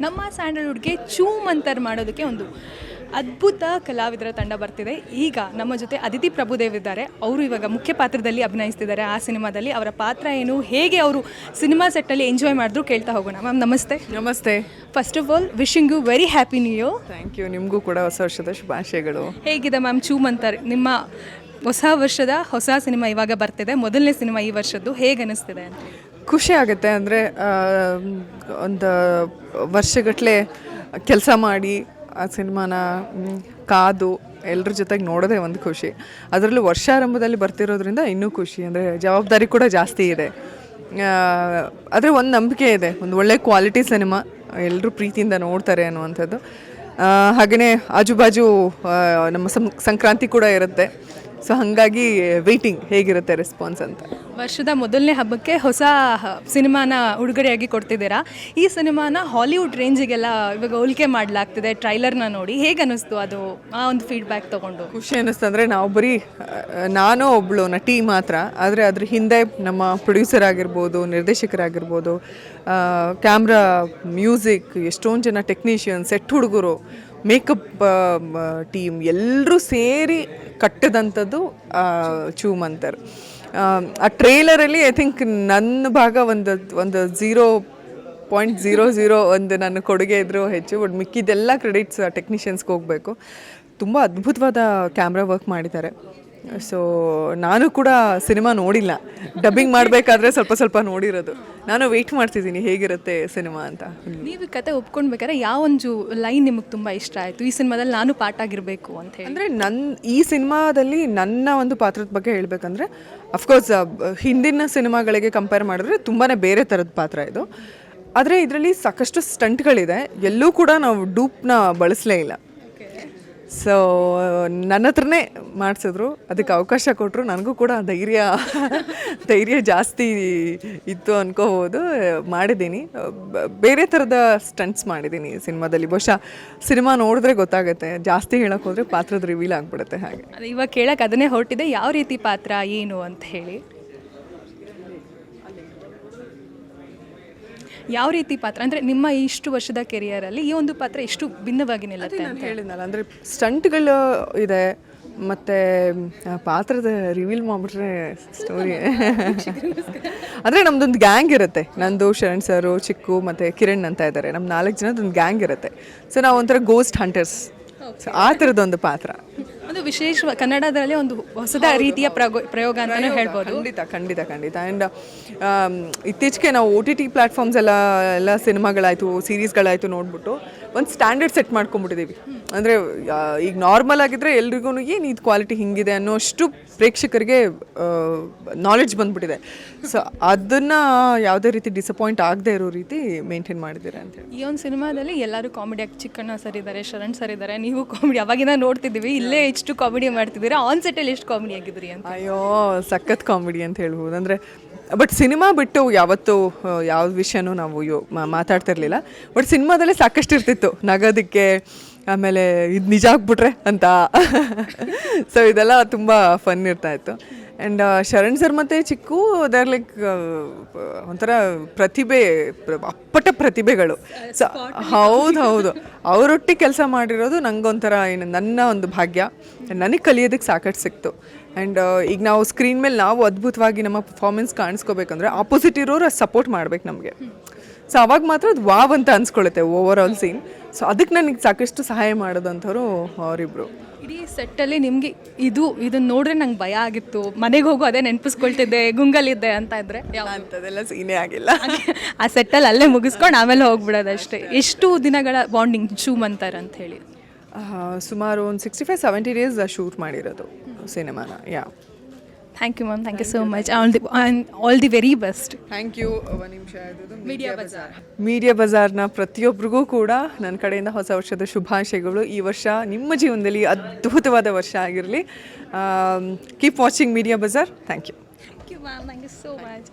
ನಮ್ಮ ಸ್ಯಾಂಡಲ್ವುಡ್ಗೆ ಚೂಮ್ ಅಂತರ್ ಮಾಡೋದಕ್ಕೆ ಒಂದು ಅದ್ಭುತ ಕಲಾವಿದರ ತಂಡ ಬರ್ತಿದೆ. ಈಗ ನಮ್ಮ ಜೊತೆ ಅದಿತಿ ಪ್ರಭುದೇವ್ ಇದ್ದಾರೆ. ಅವರು ಇವಾಗ ಮುಖ್ಯ ಪಾತ್ರದಲ್ಲಿ ಅಭಿನಯಿಸ್ತಿದ್ದಾರೆ ಆ ಸಿನಿಮಾದಲ್ಲಿ. ಅವರ ಪಾತ್ರ ಏನು ಹೇಗೆ ಅವರು ಸಿನಿಮಾ ಸೆಟ್ಟಲ್ಲಿ ಎಂಜಾಯ್ ಮಾಡಿದ್ರು ಕೇಳ್ತಾ ಹೋಗೋಣ. ಮ್ಯಾಮ್ ನಮಸ್ತೆ. ನಮಸ್ತೆ. First of all wishing you very happy new year thank you ನಿಮಗೂ ಕೂಡ ಹೊಸ ವರ್ಷದ ಶುಭಾಶಯಗಳು. ಹೇಗಿದೆ ಮ್ಯಾಮ್ ಚೂಮ್ ಅಂತಾರೆ? ನಿಮ್ಮ ಹೊಸ ವರ್ಷದ ಹೊಸ ಸಿನಿಮಾ ಇವಾಗ ಬರ್ತಿದೆ. ಮೊದಲನೇ ಸಿನಿಮಾ ಈ ವರ್ಷದ್ದು ಹೇಗೆ ಅನಿಸ್ತಿದೆ ಅಂತ? ಖುಷಿ ಆಗುತ್ತೆ ಅಂದರೆ ಒಂದು ವರ್ಷಗಟ್ಟಲೆ ಕೆಲಸ ಮಾಡಿ, ಆ ಸಿನಿಮಾನ ಕಾದು ಎಲ್ಲರ ಜೊತೆಗೆ ನೋಡೋದೇ ಒಂದು ಖುಷಿ. ಅದರಲ್ಲೂ ವರ್ಷಾರಂಭದಲ್ಲಿ ಬರ್ತಿರೋದ್ರಿಂದ ಇನ್ನೂ ಖುಷಿ, ಅಂದರೆ ಜವಾಬ್ದಾರಿ ಕೂಡ ಜಾಸ್ತಿ ಇದೆ. ಆದರೆ ಒಂದು ನಂಬಿಕೆ ಇದೆ, ಒಂದು ಒಳ್ಳೆ ಕ್ವಾಲಿಟಿ ಸಿನಿಮಾ ಎಲ್ಲರೂ ಪ್ರೀತಿಯಿಂದ ನೋಡ್ತಾರೆ ಅನ್ನುವಂಥದ್ದು. ಹಾಗೆಯೇ ಆಜುಬಾಜು ನಮ್ಮ ಸಂಕ್ರಾಂತಿ ಕೂಡ ಇರುತ್ತೆ. ಸೊ ಹಾಗಾಗಿ ವೆಯ್ಟಿಂಗ್ ಹೇಗಿರುತ್ತೆ ರೆಸ್ಪಾನ್ಸ್ ಅಂತ. ವರ್ಷದ ಮೊದಲನೇ ಹಬ್ಬಕ್ಕೆ ಹೊಸ ಸಿನಿಮಾನ ಉಡುಗೊರೆಯಾಗಿ ಕೊಡ್ತಿದ್ದೀರಾ? ಈ ಸಿನಿಮಾನ ಹಾಲಿವುಡ್ ರೇಂಜಿಗೆಲ್ಲ ಇವಾಗ ಹೋಲಿಕೆ ಮಾಡಲಾಗ್ತಿದೆ, ಟ್ರೈಲರ್ನ ನೋಡಿ. ಹೇಗೆ ಅನ್ನಿಸ್ತು ಅದು, ಆ ಒಂದು ಫೀಡ್ಬ್ಯಾಕ್ ತಗೊಂಡು? ಖುಷಿ ಅನ್ನಿಸ್ತಂದ್ರೆ ನಾವು ಬರೀ, ನಾನು ಒಬ್ಳು, ನಟಿ ಮಾತ್ರ, ಆದರೆ ಅದ್ರ ಹಿಂದೆ ನಮ್ಮ ಪ್ರೊಡ್ಯೂಸರ್ ಆಗಿರ್ಬೋದು, ನಿರ್ದೇಶಕರಾಗಿರ್ಬೋದು ಕ್ಯಾಮ್ರಾ ಮ್ಯೂಸಿಕ್ ಎಷ್ಟೊಂದು ಜನ ಟೆಕ್ನಿಷಿಯನ್ ಸೆಟ್ ಹುಡುಗರು ಮೇಕಪ್ ಟೀಮ್ ಎಲ್ಲರೂ ಸೇರಿ ಕಟ್ಟದಂಥದ್ದು ಚೂಮಂತರ್ ಆ, ಆ ಟ್ರೇಲರಲ್ಲಿ ಐ ಥಿಂಕ್ ನನ್ನ ಭಾಗ ಒಂದು ಒಂದು ಝೀರೋ ಪಾಯಿಂಟ್ ಝೀರೋ ಝೀರೋ ಒಂದು ನನ್ನ ಕೊಡುಗೆ ಇದ್ರು ಹೆಚ್ಚು ಬಟ್ ಮಿಕ್ಕಿದ್ದೆಲ್ಲ ಕ್ರೆಡಿಟ್ಸ್ ಟೆಕ್ನಿಷಿಯನ್ಸ್ಗೆ ಹೋಗಬೇಕು. ತುಂಬ ಅದ್ಭುತವಾದ ಕ್ಯಾಮ್ರಾ ವರ್ಕ್ ಮಾಡಿದ್ದಾರೆ. ಸೊ ನಾನು ಕೂಡ ಸಿನಿಮಾ ನೋಡಿಲ್ಲ. ಡಬ್ಬಿಂಗ್ ಮಾಡಬೇಕಾದ್ರೆ ಸ್ವಲ್ಪ ಸ್ವಲ್ಪ ನೋಡಿರೋದು. ನಾನು ವೆಯ್ಟ್ ಮಾಡ್ತಿದ್ದೀನಿ ಹೇಗಿರುತ್ತೆ ಸಿನಿಮಾ ಅಂತ. ನೀವು ಈ ಕತೆ ಒಪ್ಕೊಂಡ್ಬೇಕಾದ್ರೆ ಯಾವೊಂದು ಲೈನ್ ನಿಮಗೆ ತುಂಬ ಇಷ್ಟ ಆಯಿತು? ಈ ಸಿನಿಮಾದಲ್ಲಿ ನಾನು ಪಾರ್ಟ್ ಆಗಿರಬೇಕು ಅಂತ ಹೇಳಿ. ಅಂದರೆ ನನ್ನ ಈ ಸಿನಿಮಾದಲ್ಲಿ ನನ್ನ ಒಂದು ಪಾತ್ರದ ಬಗ್ಗೆ ಹೇಳಬೇಕಂದ್ರೆ ಅಫ್ಕೋರ್ಸ್ ಹಿಂದಿನ ಸಿನಿಮಾಗಳಿಗೆ ಕಂಪೇರ್ ಮಾಡಿದ್ರೆ ತುಂಬಾ ಬೇರೆ ಥರದ ಪಾತ್ರ ಇದು. ಆದರೆ ಇದರಲ್ಲಿ ಸಾಕಷ್ಟು ಸ್ಟಂಟ್ಗಳಿದೆ ಎಲ್ಲೂ ಕೂಡ ನಾವು ಡೂಪ್ನ ಬಳಸಲೇ ಇಲ್ಲ. ಸೊ ನನ್ನ ಹತ್ರನೇ ಮಾಡಿಸಿದ್ರು. ಅದಕ್ಕೆ ಅವಕಾಶ ಕೊಟ್ಟರು ನನಗೂ ಕೂಡ ಧೈರ್ಯ ಧೈರ್ಯ ಜಾಸ್ತಿ ಇತ್ತು ಅನ್ಕೋಬೋದು. ಮಾಡಿದ್ದೀನಿ. ಬೇರೆ ಥರದ ಸ್ಟಂಟ್ಸ್ ಮಾಡಿದ್ದೀನಿ ಸಿನಿಮಾದಲ್ಲಿ. ಬಹುಶಃ ಸಿನಿಮಾ ನೋಡಿದ್ರೆ ಗೊತ್ತಾಗುತ್ತೆ. ಜಾಸ್ತಿ ಹೇಳಕ್ಕೆ ಹೋದರೆ ಪಾತ್ರದ ರಿವೀಲ್ ಆಗಿಬಿಡುತ್ತೆ ಹಾಗೆ. ಇವಾಗ ಕೇಳಕ್ಕೆ ಅದನ್ನೇ ಹೊರಟಿದೆ. ಯಾವ ರೀತಿ ಪಾತ್ರ, ಏನು ಅಂತ ಹೇಳಿ. ಯಾವ ರೀತಿ ಪಾತ್ರ? ಅಂದರೆ ನಿಮ್ಮ ಇಷ್ಟು ವರ್ಷದ ಕೆರಿಯರಲ್ಲಿ ಈ ಒಂದು ಪಾತ್ರ ಎಷ್ಟು ಭಿನ್ನವಾಗಿ ನಿಲ್ಲುತ್ತೆ ಅಂತ. ಹೇಳಿದ್ನಲ್ಲ ಅಂದರೆ ಸ್ಟಂಟ್ಗಳು ಇದೆ ಮತ್ತು ಪಾತ್ರದ ರಿವೀಲ್ ಮಾಡಿಬಿಟ್ರೆ ಸ್ಟೋರಿ ಅಂದರೆ ನಮ್ಮದೊಂದು ಗ್ಯಾಂಗ್ ಇರುತ್ತೆ. ನಂದು ಶರಣ್ ಸರು ಚಿಕ್ಕು ಮತ್ತು ಕಿರಣ್ ಅಂತ ಇದ್ದಾರೆ ನಮ್ಮ ನಾಲ್ಕು ಜನದೊಂದು ಗ್ಯಾಂಗ್ ಇರುತ್ತೆ. ಸೊ ನಾವು ಒಂಥರ ಗೋಸ್ಟ್ ಹಂಟರ್ಸ್ ಆ ಥರದೊಂದು ಪಾತ್ರ. ಒಂದು ವಿಶೇಷ ಕನ್ನಡದಲ್ಲಿ ಒಂದು ಹೊಸದ ರೀತಿಯ ಪ್ರಗೋ ಪ್ರಯೋಗ ಅಂತಲೇ ಹೇಳ್ಬೋದು. ಖಂಡಿತ ಖಂಡಿತ ಖಂಡಿತ. ಆ್ಯಂಡ್ ಇತ್ತೀಚೆಗೆ ನಾವು ಒ ಟಿ ಟಿ ಪ್ಲ್ಯಾಟ್ಫಾರ್ಮ್ಸ್ ಎಲ್ಲ ಎಲ್ಲ ಸಿನಿಮಾಗಳಾಯಿತು ಸೀರೀಸ್ಗಳಾಯಿತು ನೋಡ್ಬಿಟ್ಟು ಒಂದು ಸ್ಟ್ಯಾಂಡರ್ಡ್ ಸೆಟ್ ಮಾಡ್ಕೊಂಬಿಟ್ಟಿದ್ದೀವಿ ಅಂದರೆ ಈಗ ನಾರ್ಮಲ್ ಆಗಿದ್ರೆ ಎಲ್ರಿಗೂ ಏನು ಇದು ಕ್ವಾಲಿಟಿ ಹಿಂಗಿದೆ ಅನ್ನೋಷ್ಟು ಪ್ರೇಕ್ಷಕರಿಗೆ ನಾಲೆಡ್ಜ್ ಬಂದ್ಬಿಟ್ಟಿದೆ. ಸೊ ಅದನ್ನು ಯಾವುದೇ ರೀತಿ ಡಿಸಪಾಯಿಂಟ್ ಆಗದೆ ಇರೋ ರೀತಿ ಮೇಂಟೈನ್ ಮಾಡಿದ್ದೀರಾ ಅಂತ ಈ ಒಂದು ಸಿನಿಮಾದಲ್ಲಿ ಎಲ್ಲರೂ ಕಾಮಿಡಿ ಆಗಿ ಚಿಕ್ಕಣ್ಣ ಸರ್ ಇದ್ದಾರೆ ಶರಣ್ ಸರ್ ಇದ್ದಾರೆ ನೀವು ಕಾಮಿಡಿ ಅವಾಗಿಂದ ನೋಡ್ತಿದ್ದೀವಿ ಇಲ್ಲೇ ಎಷ್ಟು ಕಾಮಿಡಿ ಮಾಡ್ತಿದ್ದೀರಾ ಆನ್ ಸೆಟ್ಟಲ್ಲಿ ಎಷ್ಟು ಕಾಮಿಡಿ ಆಗಿದ್ರಿ ಅಂತ. ಅಯ್ಯೋ ಸಖತ್ ಕಾಮಿಡಿ ಅಂತ ಹೇಳ್ಬೋದು. ಅಂದರೆ ಬಟ್ ಸಿನಿಮಾ ಬಿಟ್ಟು ಯಾವತ್ತೂ ಯಾವ ವಿಷಯನೂ ನಾವು ಯೋ ಮಾತಾಡ್ತಿರ್ಲಿಲ್ಲ. ಬಟ್ ಸಿನಿಮಾದಲ್ಲಿ ಸಾಕಷ್ಟು ಇರ್ತಿತ್ತು. ನಗೋದಕ್ಕೆ, ಆಮೇಲೆ ಇದು ನಿಜ ಆಗ್ಬಿಟ್ರೆ ಅಂತ. ಸೊ ಇದೆಲ್ಲ ತುಂಬ ಫನ್ ಇರ್ತಾ ಇತ್ತು. ಆ್ಯಂಡ್ ಶರಣ್ ಸರ್ ಮತ್ತು ಚಿಕ್ಕು ದರ್ ಲೈಕ್ ಒಂಥರ ಪ್ರತಿಭೆ ಪ್ರ- ಅಪ್ಪಟ ಪ್ರತಿಭೆಗಳು. ಸ ಹೌದು ಹೌದು. ಅವರೊಟ್ಟಿಗೆ ಕೆಲಸ ಮಾಡಿರೋದು ನನಗೊಂಥರ ಏನು, ನನ್ನ ಒಂದು ಭಾಗ್ಯ. ನನಗೆ ಕಲಿಯೋದಕ್ಕೆ ಸಾಕಷ್ಟು ಸಿಕ್ತು. ಆ್ಯಂಡ್ ಈಗ ನಾವು ಸ್ಕ್ರೀನ್ ಮೇಲೆ ನಾವು ಅದ್ಭುತವಾಗಿ ನಮ್ಮ ಪರ್ಫಾರ್ಮೆನ್ಸ್ ಕಾಣಿಸ್ಕೋಬೇಕಂದ್ರೆ ಆಪೋಸಿಟ್ ಇರೋರು ಸಪೋರ್ಟ್ ಮಾಡ್ಬೇಕು ನಮಗೆ. ಸೊ ಅವಾಗ ಮಾತ್ರ ಅದು ವಾವ್ ಅಂತ ಅನ್ಸ್ಕೊಳ್ಳುತ್ತೆ ಓವರ್ ಆಲ್ ಸೀನ್ ಸೊ ಅದಕ್ಕೆ ನನಗೆ ಸಾಕಷ್ಟು ಸಹಾಯ ಮಾಡೋದಂಥವ್ರು ಅವರಿಬ್ರು. ಇಡೀ ಸೆಟ್ಟಲ್ಲಿ ನಿಮಗೆ ಇದು ಇದನ್ನ ನೋಡ್ರೆ ನಂಗೆ ಭಯ ಆಗಿತ್ತು. ಮನೆಗೆ ಹೋಗು ಅದೇ ನೆನಪಿಸ್ಕೊಳ್ತಿದ್ದೆ ಗುಂಗಲಿದ್ದೆ ಅಂತ ಇದ್ರೆ ಅಂಥದ್ದೆಲ್ಲ ಸೀನೇ ಆಗಿಲ್ಲ. ಆ ಸೆಟ್ಟಲ್ಲಿ ಅಲ್ಲೇ ಮುಗಿಸ್ಕೊಂಡು ಆಮೇಲೆ ಹೋಗ್ಬಿಡೋದು ಅಷ್ಟೇ. ಎಷ್ಟು ದಿನಗಳ ಬಾಂಡಿಂಗ್ ಶೂಮ್ ಅಂತಾರೆ ಅಂತ ಹೇಳಿ? ಸುಮಾರು ಒಂದು sixty five seventy days shoot ಮಾಡಿರೋದು ಸಿನಿಮಾನ yeah thank you ma'am thank you so much all the all the very best thank you ಒಂದು ನಿಮಿಷ ಮೀಡಿಯಾ ಬಜಾರ್ ಮೀಡಿಯಾ ಬಜಾರ್ನ ಪ್ರತಿಯೊಬ್ಬರಿಗೂ ಕೂಡ ನನ್ನ ಕಡೆಯಿಂದ ಹೊಸ ವರ್ಷದ ಶುಭಾಶಯಗಳು. ಈ ವರ್ಷ ನಿಮ್ಮ ಜೀವನದಲ್ಲಿ ಅದ್ಭುತವಾದ ವರ್ಷ ಆಗಿರಲಿ. Keep watching media bazaar thank you thank you ma'am thank you so much